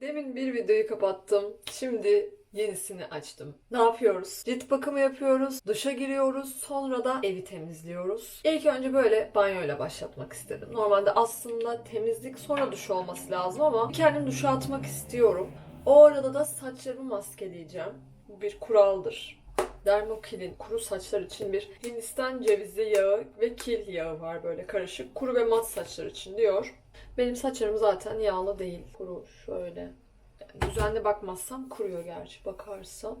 Demin bir videoyu kapattım. Şimdi yenisini açtım. Ne yapıyoruz? Cilt bakımı yapıyoruz, duşa giriyoruz, sonra da evi temizliyoruz. İlk önce böyle banyoyla başlatmak istedim. Normalde aslında temizlik sonra duş olması lazım ama kendim duşa atmak istiyorum. O arada da saçlarımı maskeleyeceğim. Bu bir kuraldır. Dermokil'in kuru saçlar için bir Hindistan cevizi yağı ve kil yağı var böyle karışık. Kuru ve mat saçlar için diyor. Benim saçlarım zaten yağlı değil. Kuru şöyle. Yani düzenli bakmazsam kuruyor gerçi. Bakarsam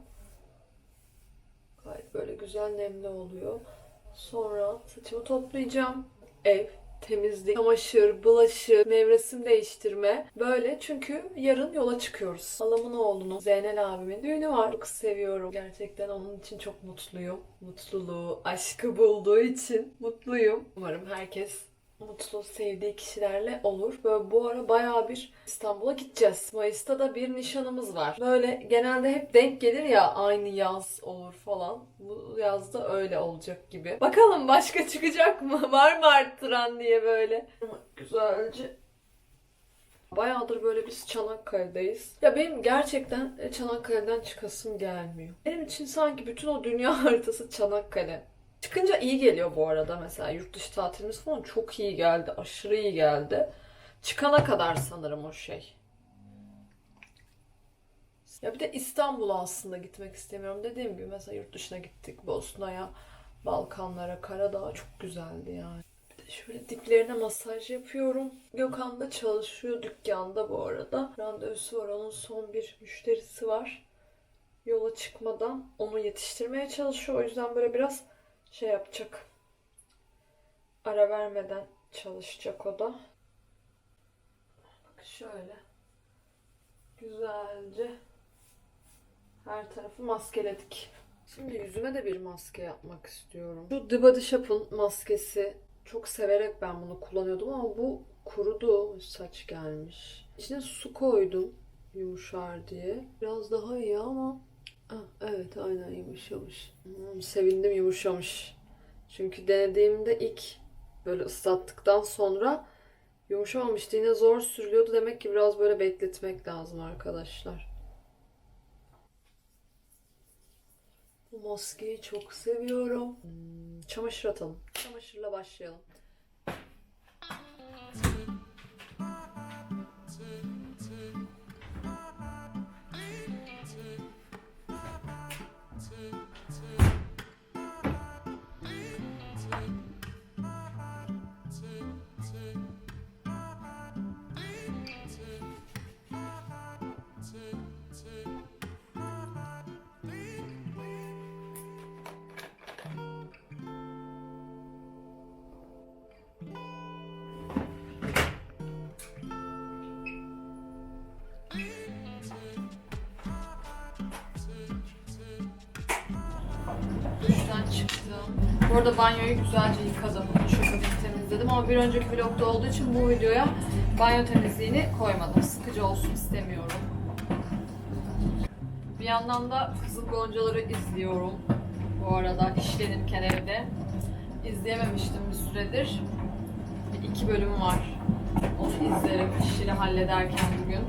gayet böyle güzel nemli oluyor. Sonra saçımı toplayacağım. Ev, temizlik, çamaşır, bulaşık, nevresim değiştirme. Böyle çünkü yarın yola çıkıyoruz. Halamın oğlunun, Zeynel abimin düğünü var. Çok seviyorum. Gerçekten onun için çok mutluyum. Mutluluğu, aşkı bulduğu için mutluyum. Umarım herkes mutlu, sevdiği kişilerle olur. Böyle bu ara bayağı bir İstanbul'a gideceğiz. Mayıs'ta da bir nişanımız var. Böyle genelde hep denk gelir ya aynı yaz olur falan. Bu yazda öyle olacak gibi. Bakalım başka çıkacak mı? Var mı arttıran diye böyle. Güzelce Bayağıdır böyle biz Çanakkale'deyiz. Ya benim gerçekten Çanakkale'den çıkasım gelmiyor. Benim için sanki bütün o dünya haritası Çanakkale. Çıkınca iyi geliyor bu arada mesela yurt dışı tatilimiz falan çok iyi geldi. Aşırı iyi geldi. Çıkana kadar sanırım o şey. Ya bir de İstanbul'a aslında gitmek istemiyorum. Dediğim gibi mesela yurt dışına gittik. Bosna'ya, Balkanlara, Karadağ çok güzeldi yani. Bir de şöyle diplerine masaj yapıyorum. Gökhan da çalışıyor dükkanda bu arada. Randevusu var. Onun son bir müşterisi var. Yola çıkmadan onu yetiştirmeye çalışıyor. O yüzden böyle biraz şey yapacak. Ara vermeden çalışacak o da. Bak şöyle. Güzelce her tarafı maskeledik. Şimdi yüzüme de bir maske yapmak istiyorum. Şu The Body Shop'un maskesi çok severek ben bunu kullanıyordum ama bu kurudu. Saç gelmiş. İçine su koydum yumuşar diye. Biraz daha iyi ama Ah, evet aynen yumuşamış. Hmm, sevindim yumuşamış. Çünkü denediğimde ilk böyle ıslattıktan sonra yumuşamamıştı. Yine zor sürülüyordu. Demek ki biraz böyle bekletmek lazım arkadaşlar. Bu maskeyi çok seviyorum. Hmm, çamaşır atalım. Çamaşırla başlayalım. Bu arada banyoyu güzelce yıkadım. Duşakabini temizledim ama bir önceki vlogda olduğu için bu videoya banyo temizliğini koymadım. Sıkıcı olsun istemiyorum. Bir yandan da Kızıl Goncaları izliyorum. Bu arada işlenirken evde. İzleyememiştim bir süredir. İki bölüm var. Onu izlerim işini hallederken bugün.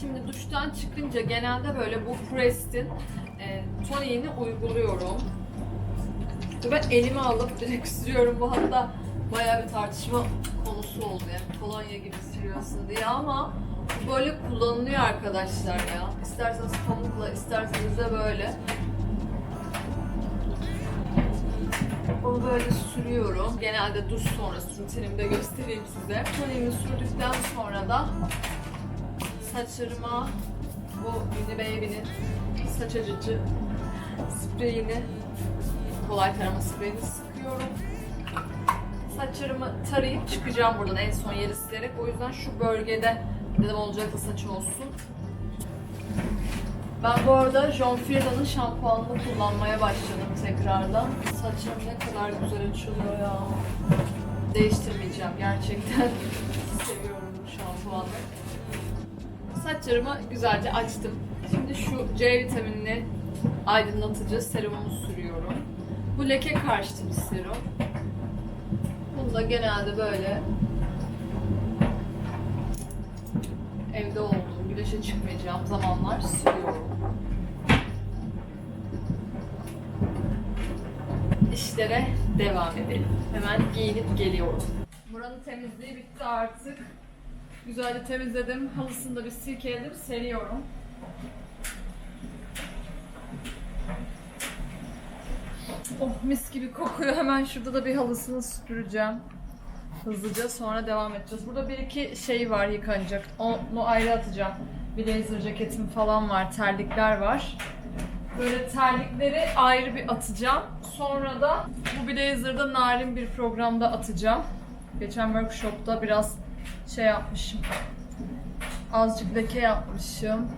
Şimdi duştan çıkınca genelde böyle bu Prest'in e, toniğini uyguluyorum. Ben elime alıp direkt sürüyorum. Bu hatta bayağı bir tartışma konusu oldu yani kolonya gibi sürüyorsun diye ama böyle kullanılıyor arkadaşlar ya. İsterseniz pamukla, isterseniz de böyle. Onu böyle sürüyorum. Genelde duş sonrası rutinimde göstereyim size. Toniğimi sürdükten sonra da saçlarıma bu Uni Baby'nin saç açıcı spreyini, kolay tarama spreyini sıkıyorum. Saçlarımı tarayıp çıkacağım buradan en son yeri silerek. O yüzden şu bölgede dedim olacaksa saçı olsun. Ben bu arada John Frieda'nın şampuanını kullanmaya başladım tekrardan. Saçım ne kadar güzel açılıyor ya. Değiştirmeyeceğim gerçekten. Seviyorum bu şampuanı. Saçlarımı güzelce açtım. Şimdi şu C vitaminli aydınlatıcı serumumu sürüyorum. Bu leke karşıtı bir serum. Bunu da genelde böyle evde olduğum güneşe çıkmayacağım zamanlar siliyorum. İşlere devam edelim. Hemen giyinip geliyorum. Buranın temizliği bitti artık. Güzelce temizledim. Halısını da bir silkeledim, seriyorum. Oh mis gibi kokuyor. Hemen şurada da bir halısını süpüreceğim. Hızlıca sonra devam edeceğiz. Burada bir iki şey var yıkanacak. Onu ayrı atacağım. Blazer ceketim falan var, terlikler var. Böyle terlikleri ayrı bir atacağım. Sonra da bu blazer'da narin bir programda atacağım. Geçen workshopta biraz şey yapmışım. Azıcık leke yapmışım.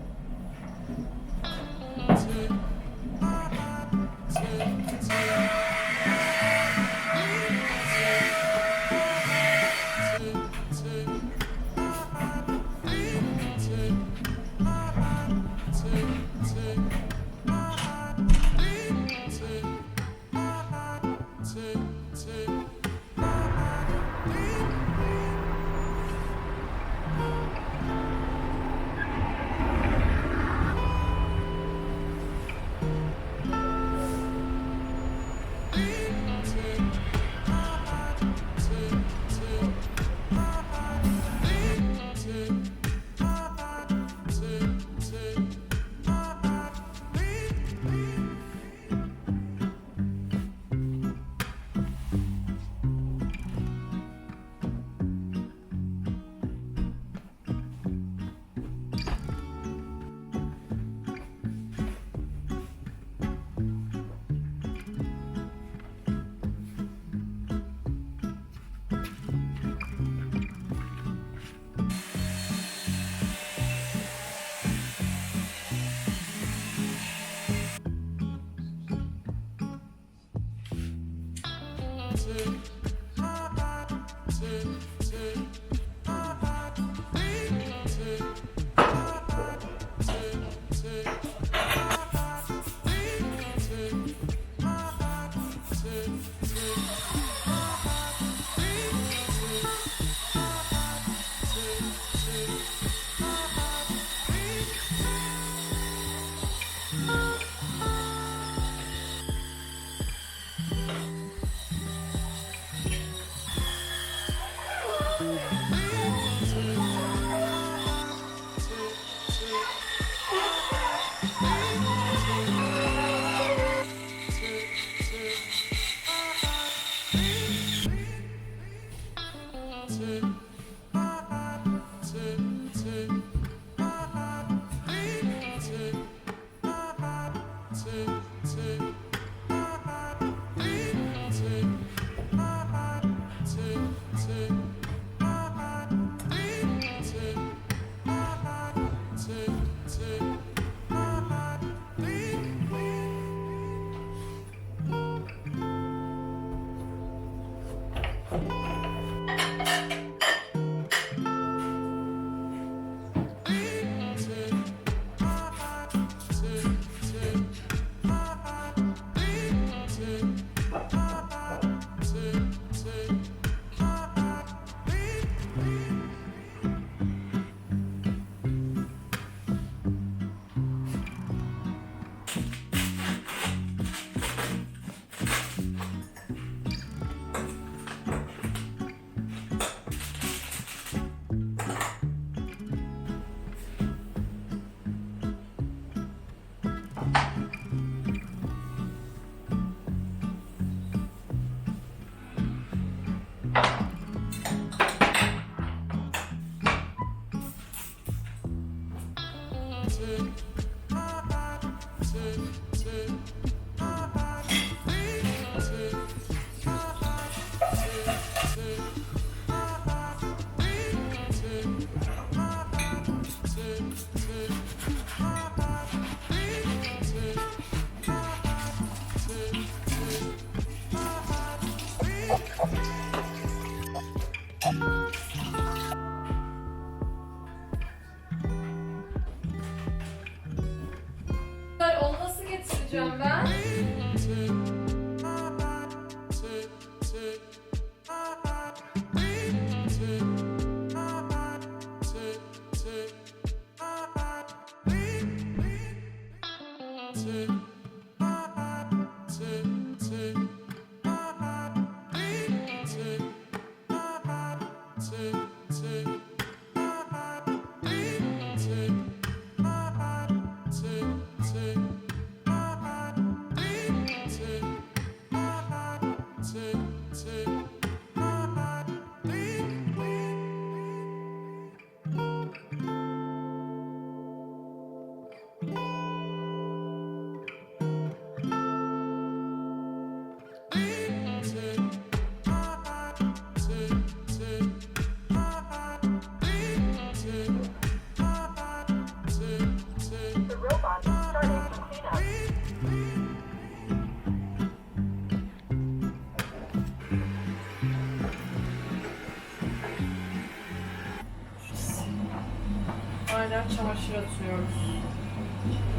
Atıyoruz.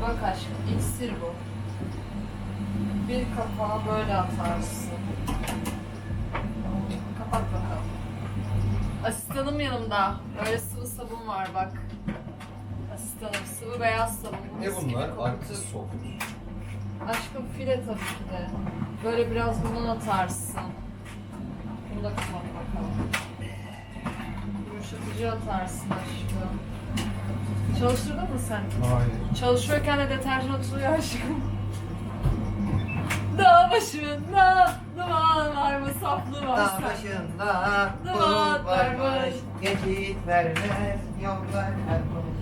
Bak aşkım iksir bu. Bir kapağı böyle atarsın. Kapat bakalım. Asistanım yanımda. Böyle sıvı sabun var bak. Asistanım sıvı beyaz sabun. Ne Mis gibi bunlar? kokutur. Arkası soğuk. Aşkım file tabii ki de. Böyle biraz bundan atarsın. Bunu da kapat bakalım. Yumuşatıcı atarsın aşkım. Çalıştırdın mı sen? Hayır. Çalışıyorken de deterjan atılıyor aşkım. Dağ başında duman var mı saflı var Dağ başında Duman bulut varmış. varmış. Geçit vermez yollar kalmış.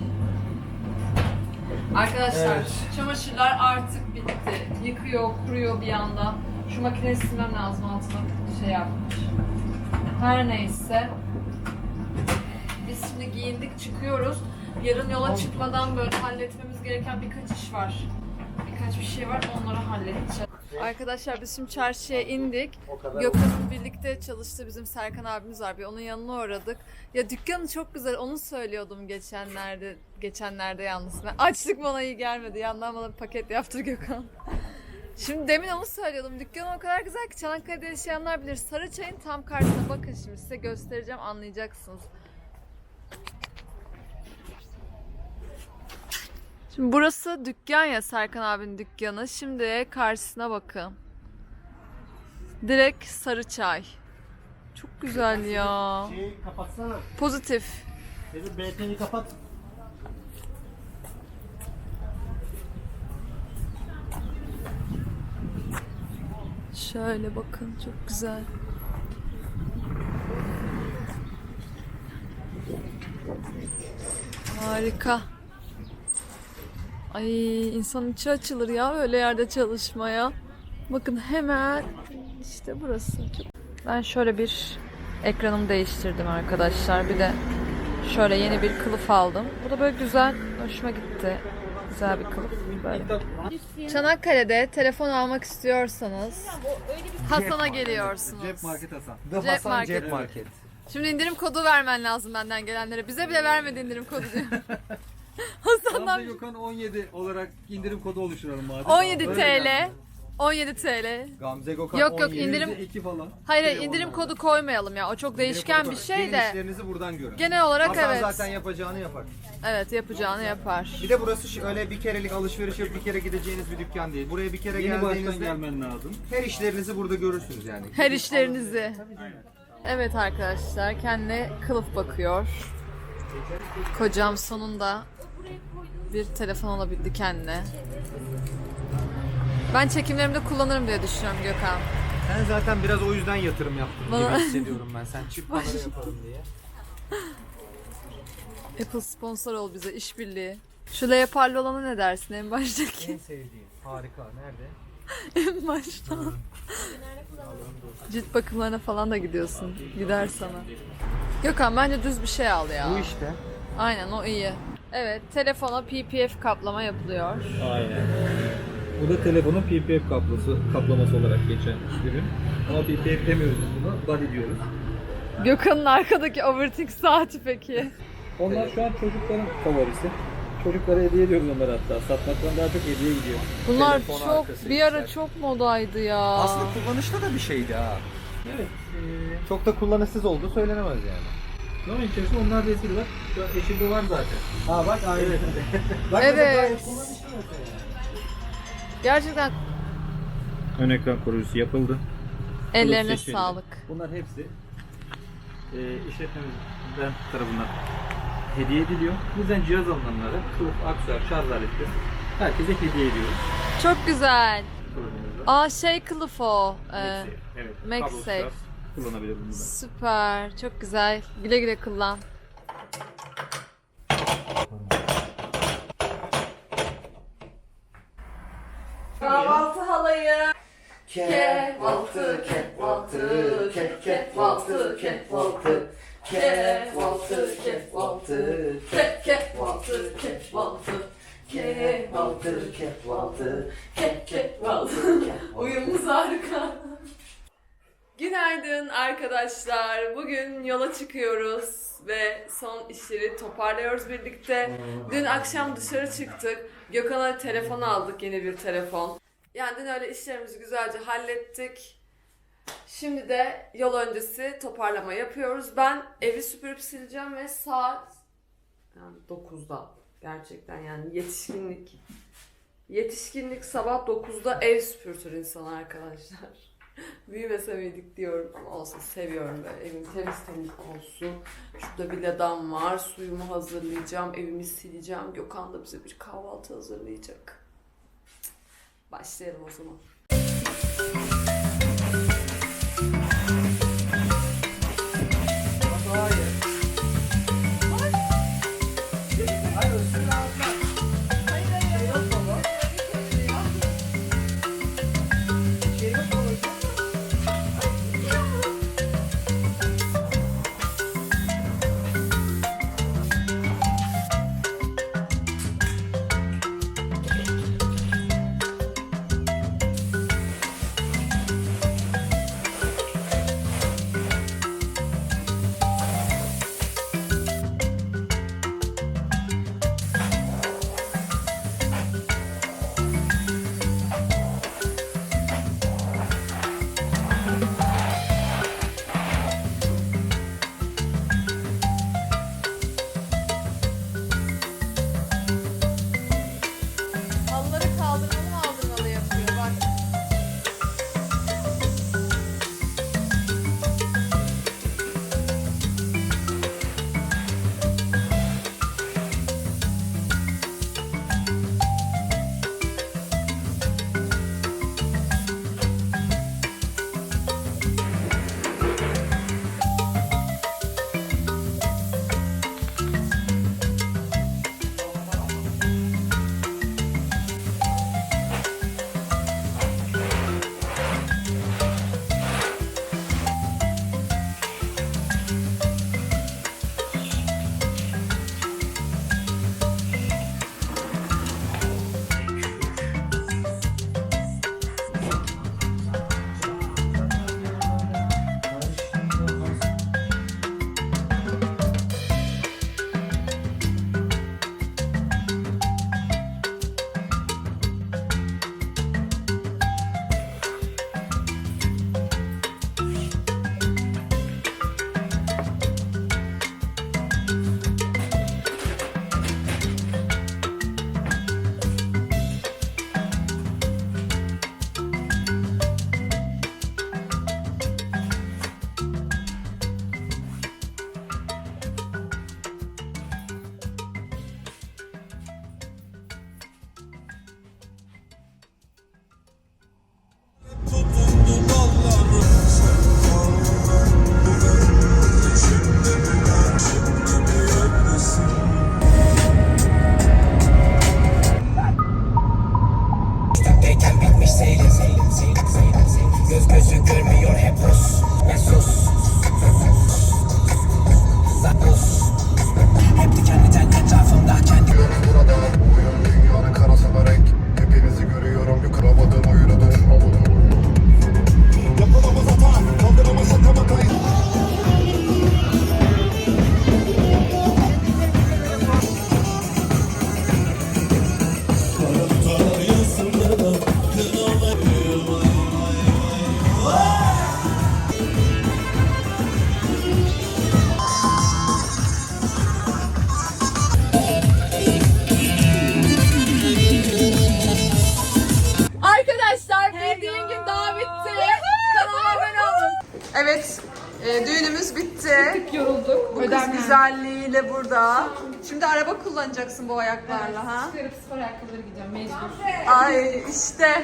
Arkadaşlar Evet. çamaşırlar artık bitti. Yıkıyor, kuruyor bir yandan. Şu makineyi silmem lazım altına şey yapmış. Her neyse. Biz şimdi giyindik çıkıyoruz. Yarın yola çıkmadan böyle halletmemiz gereken birkaç iş var. Birkaç bir şey var onları halledeceğiz. Arkadaşlar biz şimdi çarşıya indik. Gökhan'ın birlikte çalıştığı bizim Serkan abimiz var. Bir onun yanına uğradık. Ya dükkanı çok güzel. Onu söylüyordum geçenlerde. Geçenlerde yalnız. Ben açlık bana iyi gelmedi. Yandan bana bir paket yaptır Gökhan. Şimdi demin onu söylüyordum. Dükkanı o kadar güzel ki Çanakkale'de yaşayanlar bilir. Sarıçay'ın tam karşısına bakın şimdi size göstereceğim anlayacaksınız. Şimdi burası dükkan ya Serkan abinin dükkanı. Şimdi karşısına bakın. Direkt sarı çay. Çok güzel ya. Şeyi kapatsana. Pozitif. BT'yi kapat. Şöyle bakın çok güzel. Harika. Ay insanın içi açılır ya öyle yerde çalışmaya. Bakın hemen işte burası. Ben şöyle bir ekranımı değiştirdim arkadaşlar. Bir de şöyle yeni bir kılıf aldım. Bu da böyle güzel, hoşuma gitti. Güzel bir kılıf böyle. Çanakkale'de telefon almak istiyorsanız Hasan'a geliyorsunuz. Cep market Hasan. The Cep Hasan market. Cep Market. Şimdi indirim kodu vermen lazım benden gelenlere. Bize bile vermedi indirim kodu diyor. Hasan'dan Gamze Gökhan 17 olarak indirim kodu oluşturalım madem. 17 Öyle TL. yani. 17 TL. Gamze Gökhan Yok, yok, 17. indirim- %2 falan. Hayır hayır, Şey, indirim kodu koymayalım ya. O çok değişken bir şey Gelin de. işlerinizi buradan görün. Genel olarak Hasan evet. zaten yapacağını yapar. Evet yapacağını yapar. Bir de burası öyle bir kerelik alışveriş yapıp bir kere gideceğiniz bir dükkan değil. Buraya bir kere Yeni baştan geldiğinizde gelmen lazım. her işlerinizi burada görürsünüz yani. Her işlerinizi. Evet arkadaşlar kendine kılıf bakıyor. Kocam sonunda bir telefon alabildi kendine. Ben çekimlerimde kullanırım diye düşünüyorum Gökhan. Sen zaten biraz o yüzden yatırım yaptın Bana- gibi hissediyorum ben. Sen çift kamera yaparım diye. Apple sponsor ol bize işbirliği. Şu leoparlı olana ne dersin en baştaki? En sevdiğim. Harika. Nerede? en başta. Cilt bakımlarına falan da gidiyorsun. Gider sana. Gökhan bence düz bir şey al ya. Bu işte. Aynen o iyi. Evet telefona PPF kaplama yapılıyor. Aynen. Bu da telefonun PPF kablosu, kaplaması olarak geçen ürün. Ama PPF demiyoruz buna, body diyoruz. Gökhan'ın arkadaki overthink saati peki. Onlar şu an çocukların favorisi. Çocuklara hediye ediyoruz onları hatta. Satmaktan daha çok hediye gidiyor. Bunlar Telefon çok arkası bir ara güzel. çok modaydı ya. Aslında kullanışta da bir şeydi ha. Evet. Ee, Çok da kullanışsız olduğu söylenemez yani. Zaman içerisinde onlar da eski var. Şu an eşimde var zaten. Ha bak aynı. Evet. bak Evet. mesela. Gerçekten Ön ekran koruyucusu yapıldı. ellerine seçildi. sağlık. Bunlar hepsi e, işletmemizden tarafından hediye ediliyor. Bizden cihaz alınanlara kılıf, aksesuar, şarj aletleri herkese hediye ediyoruz. Çok güzel. Kurumumuzda. Aa şey kılıf o. Ee, MagSafe, evet. Kablosuz şarj kullanabilir bunu da. süper. Çok güzel. Güle güle kullan. Kahvaltı halayı. Kehvaltı, kehvaltı, keh kehvaltı, kehvaltı. Kehvaltı, son işleri toparlıyoruz birlikte. Dün akşam dışarı çıktık. Gökhan'a telefon aldık, yeni bir telefon. Yani dün öyle işlerimizi güzelce hallettik. Şimdi de yol öncesi toparlama yapıyoruz. Ben evi süpürüp sileceğim ve saat yani 9'da gerçekten yani yetişkinlik. Yetişkinlik sabah 9'da ev süpürtür insan arkadaşlar. Büyümese miydik diyorum ama olsun seviyorum böyle evim temiz temiz olsun. Şurada bir ledam var suyumu hazırlayacağım evimi sileceğim. Gökhan da bize bir kahvaltı hazırlayacak. Başlayalım o zaman. Yorulduk. Bu kız güzelliğiyle burada. Şimdi araba kullanacaksın bu ayaklarla ha. Çıkarıp spor ayakkabıları giyeceğim mecbur. Ay işte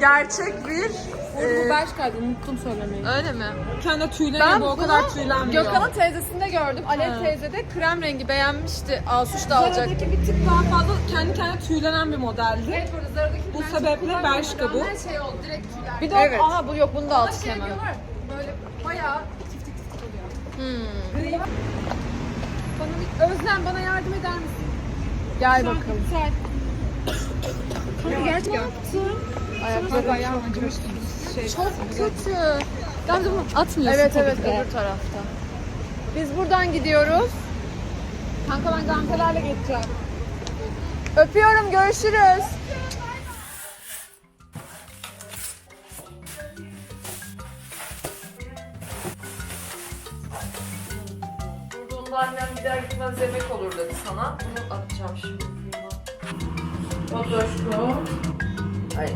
gerçek bir Bu e, ben çıkardım unuttum söylemeyi. öyle mi? Kendi tüyleniyor bu o kadar tüylenmiyor. Gökhan'ın teyzesinde gördüm. Alev teyze de krem rengi beğenmişti. Asuş da alacak. Zara'daki bir tık daha fazla kendi kendine tüylenen bir modeldi. Evet burada Zara'daki Bu sebeple Bershka bu. her şey oldu direkt tüyler. Bir de Evet. aha bu yok bunu da aldık şey hemen. yapıyorlar böyle bayağı Bana bir Özlem bana yardım eder misin? Gel bakalım. Gerçekten. Ayakları ayağım acımış. Şey. Çok kötü. Gamze bunu atmıyorsun Evet tabii evet ki de. öbür tarafta. Biz buradan gidiyoruz. Kanka ben gantelerle geçeceğim. Öpüyorum görüşürüz. Yemek olur dedi sana. Bunu atacağım şimdi. Otoşku. Ay